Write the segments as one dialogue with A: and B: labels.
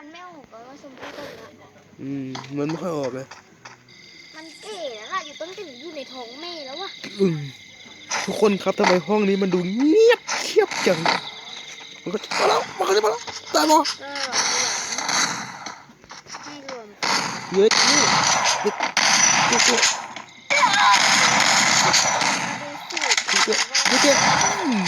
A: มันไม่ออกแล้วชมพู่ตรงนั้น
B: อืมมันไม่ค่อยออกเลย
A: มันเก๋แล้วล่ะอยู่ต้นถึงอยู่ในท้องแม่แล้ววะ
B: อืมทุกคนครับทำไมห้องนี้มันดูเงียบเชียบจัง มันก็มาแล้วมาแล้วมาแล้วตายบ่
A: ก็ให้รวม
B: เยอะนี่เด็กเด็กเด็ก
A: มาดูสูตร
B: เด็กเด็ก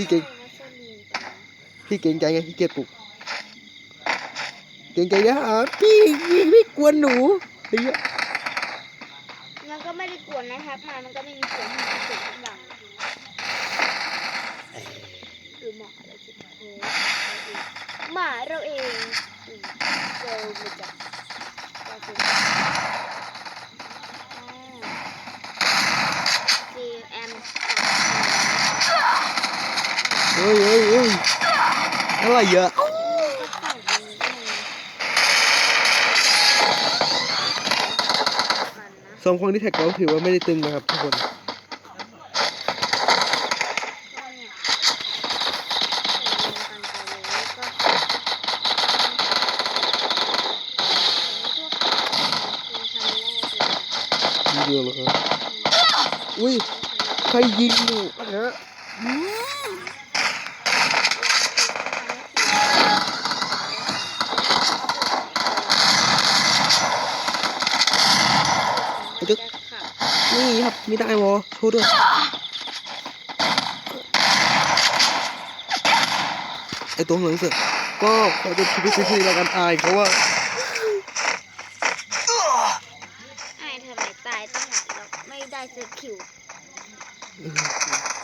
B: พี่เก่งพี่เก่งใจไงพี่เกียจปลุกเก่งใจนะอะพี่พี่ไม่กวนหนูเหี้ย
A: มันก็ไม่ได้กวนนะครับมา มันก็ไม่มีเสียงมันเสียงดังหรือหมาอะไรสิหมาเราเองอืมเราไม่จับเราเฮ้
B: ยเฮ้ยเฮ้ยอะไร
A: เยอะ
B: สองคนที่แท็กเราถือว่าไม่ได้ตึงนะครับทุกคน
A: เดี
B: ยวเหรอครับ อุ้ย ใครยิงหนูนะ ฮะอืมนี่ครับ มีได้วอโชว์ด้วยไอตัวข้างหลังเสือกก็ขอจบคลิปวิดีโอแล้วกันอายเขาว่า
A: ไอ้ทำไมตายตั้งหลายรอบไม่ได้เจอคิว
B: เออ